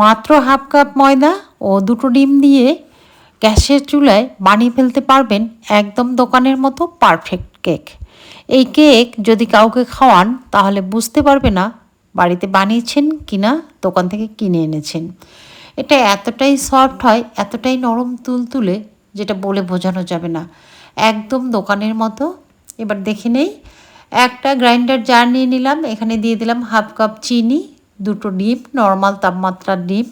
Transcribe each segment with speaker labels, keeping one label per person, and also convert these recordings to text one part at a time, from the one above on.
Speaker 1: মাত্র half cup ময়দা ও দুটো ডিম দিয়ে গ্যাসের চুলায় বানিয়ে ফেলতে পারবেন একদম দোকানের মতো পারফেক্ট কেক এই কেক যদি কাউকে খাওয়ান, তাহলে বুঝতে পারবে না বাড়িতে বানিয়েছেন কি না দোকান থেকে কিনে এনেছেন। এটা এতটাই সফট হয়, এতটাই নরম তুলতুলে, যেটা বলে বোঝানো যাবে না। একদম দোকানের মতো। এবার দেখে নেই, একটা গ্রাইন্ডার জার নিয়ে নিলাম, এখানে দিয়ে দিলাম হাফ কাপ চিনি দুটো ডিম নর্মাল তাপমাত্রার ডিম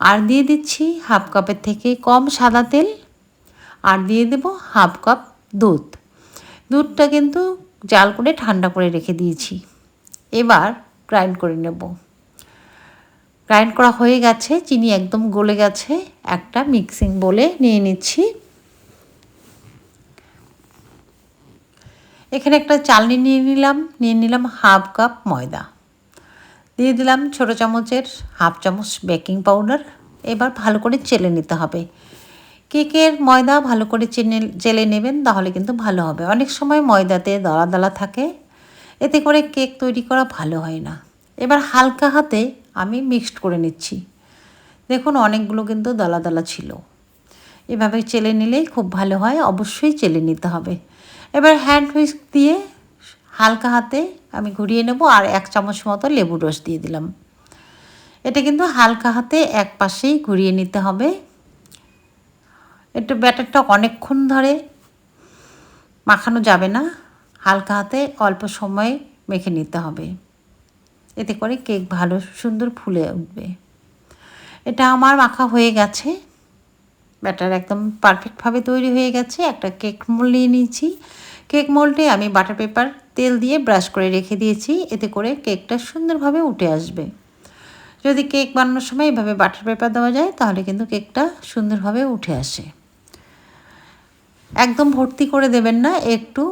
Speaker 1: আর দিয়ে দিচ্ছি হাফ কাপের থেকে কম সাদা তেল। আর দিয়ে দেব হাফ কাপ দুধ। দুধটা কিন্তু জাল করে ঠান্ডা করে রেখে দিয়েছি। এবার গ্রাইন্ড করে নেব। গ্রাইন্ড করা হয়ে গেছে, চিনি একদম গলে গেছে। একটা মিক্সিং বলে নিয়ে নিচ্ছি। এখানে একটা চালনি নিয়ে নিলাম নিয়ে নিলাম হাফ কাপ ময়দা। দিয়ে দিলাম ছোটো চামচের হাফ চামচ বেকিং পাউডার। এবার ভালো করে চেলে নিতে হবে। কেকের ময়দা ভালো করে চেনে, চেলে নেবেন তাহলে কিন্তু ভালো হবে। অনেক সময় ময়দাতে দলা দলা থাকে, এতে করে কেক তৈরি করা ভালো হয় না। এবার হালকা হাতে আমি মিক্সড করে নিচ্ছি। দেখুন অনেকগুলো কিন্তু দলা দলা ছিল। এভাবে চেলে নিলেই খুব ভালো হয়, অবশ্যই চেলে নিতে হবে। এবার হ্যান্ড হুইস্ক দিয়ে হালকা হাতে আমি ঘুরিয়ে নেব আর এক চামচ মতো লেবু রস দিয়ে দিলাম। এটা কিন্তু হালকা হাতে এক পাশেই ঘুরিয়ে নিতে হবে। একটু ব্যাটারটা অনেকক্ষণ ধরে মাখানো যাবে না, হালকা হাতে অল্প সময়ে মেখে নিতে হবে। এতে করে কেক ভালো, সুন্দর ফুলে উঠবে। এটা আমার মাখা হয়ে গেছে। ব্যাটার একদম পারফেক্টভাবে তৈরি হয়ে গেছে। একটা কেক মোল নিয়ে নিয়েছি। কেক মোল্ডে আমি বাটার পেপার তেল দিয়ে ব্রাশ করে রেখে দিয়েছি। এতে করে কেকটা সুন্দরভাবে উঠে আসবে। যদি কেক বানানোর সময় এভাবে বাটার পেপার দেওয়া যায়, তাহলে কিন্তু কেকটা সুন্দরভাবে উঠে আসে। একদম ভর্তি করে দেবেন না, একটু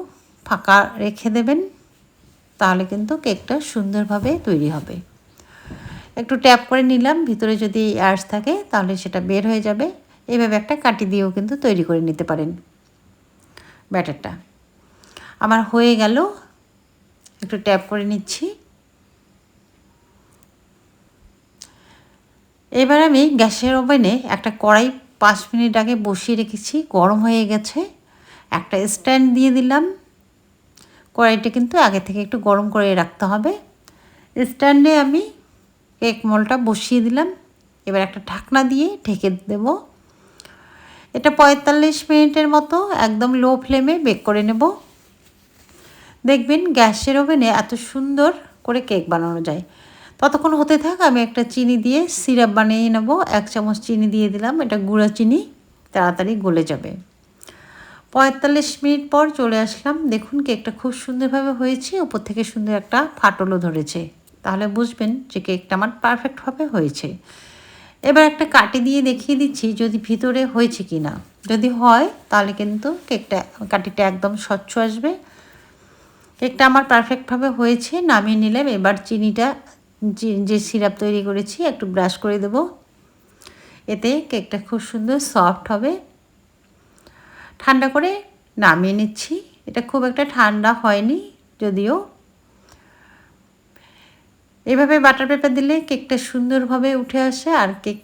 Speaker 1: ফাঁকা রেখে দেবেন, তাহলে কিন্তু কেকটা সুন্দরভাবে তৈরি হবে। একটু ট্যাপ করে নিলাম, ভিতরে যদি এয়ার্স থাকে, তাহলে সেটা বের হয়ে যাবে। এভাবে একটা কাটি দিয়েও কিন্তু তৈরি করে নিতে পারেন ব্যাটারটা। আমার হয়ে গেল একটু ট্যাপ করে নিচ্ছি। এবার আমি গ্যাসের ওভেনে একটা কড়াই পাঁচ মিনিট আগে বসিয়ে রেখেছি, গরম হয়ে গেছে। একটা স্ট্যান্ড দিয়ে দিলাম। কড়াইটা কিন্তু আগে থেকে একটু গরম করে রাখতে হবে। স্ট্যান্ডে আমি কেক মলটা বসিয়ে দিলাম। এবার একটা ঢাকনা দিয়ে ঢেকে দেব। এটা পঁয়তাল্লিশ মিনিটের মতো একদম লো ফ্লেমে বেক করে নেব। দেখবেন গ্যাসের ওভেনে এত সুন্দর করে কেক বানানো যায়। ততক্ষণ হতে থাক, আমি একটা চিনি দিয়ে সিরাপ বানিয়ে নেব। এক চামচ চিনি দিয়ে দিলাম, এটা গুঁড়া চিনি, তাড়াতাড়ি গলে যাবে। পঁয়তাল্লিশ মিনিট পর চলে আসলাম। দেখুন কেকটা খুব সুন্দরভাবে হয়েছে, উপর থেকে সুন্দর একটা ফাটলও ধরেছে। তাহলে বুঝবেন যে কেকটা আমার পারফেক্টভাবে হয়েছে। এবার একটা কাটি দিয়ে দেখিয়ে দিচ্ছি, যদি ভিতরে হয়েছে কি না যদি হয়, তাহলে কিন্তু কেকটা, কাটিটা একদম স্বচ্ছ আসবে। কেকটা আমার পারফেক্টভাবে হয়েছে, নামিয়ে নিলাম। এবার চিনিটা যে সিরাপ তৈরি করেছি, একটু ব্রাশ করে দেব। এতে কেকটা খুব সুন্দর সফট হবে। ঠান্ডা করে নামিয়ে নিচ্ছি। এটা খুব একটা ঠান্ডা হয়নি, যদিও। এভাবে বাটার পেপার দিলে কেকটা সুন্দরভাবে উঠে আসে আর কেক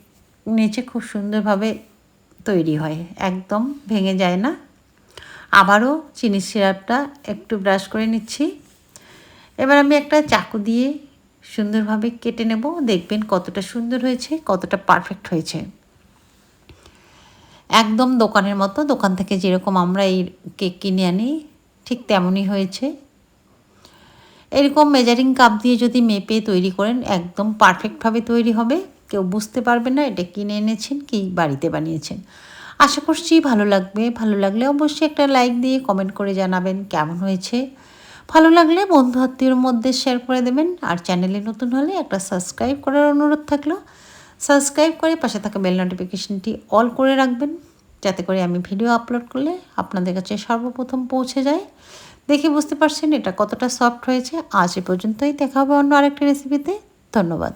Speaker 1: নিচে খুব সুন্দরভাবে তৈরি হয়। একদম ভেঙে যায় না। আবারও চিনি সিরাপটা একটু ব্রাশ করে নিচ্ছি। এবার আমি একটা চাকু দিয়ে সুন্দরভাবে কেটে নেব। দেখবেন কতটা সুন্দর হয়েছে, কতটা পারফেক্ট হয়েছে। একদম দোকানের মতো, দোকান থেকে যেরকম আমরা এই কেক কিনে আনি, ঠিক তেমনই হয়েছে। এরকম মেজারিং কাপ দিয়ে যদি মেপে তৈরি করেন, একদম পারফেক্টভাবে তৈরি হবে। কেউ বুঝতে পারবে না এটা কিনে এনেছেন কি বাড়িতে বানিয়েছেন। আশা করছি ভালো লাগবে। ভালো লাগলে অবশ্যই একটা লাইক দিয়ে কমেন্ট করে জানাবেন কেমন হয়েছে। ভালো লাগলে বন্ধু আত্মীয়র মধ্যে শেয়ার করে দেবেন। আর চ্যানেলে নতুন হলে একটা সাবস্ক্রাইব করার অনুরোধ থাকল। সাবস্ক্রাইব করে পাশে থাকা বেল নোটিফিকেশনটি অল করে রাখবেন। যাতে করে আমি ভিডিও আপলোড করলে আপনাদের কাছে সর্বপ্রথম পৌঁছে যায়। দেখে বুঝতে পারছেন এটা কতটা সফট হয়েছে। আজ এ পর্যন্তই দেখা হবে অন্য আরেকটি রেসিপিতে ধন্যবাদ।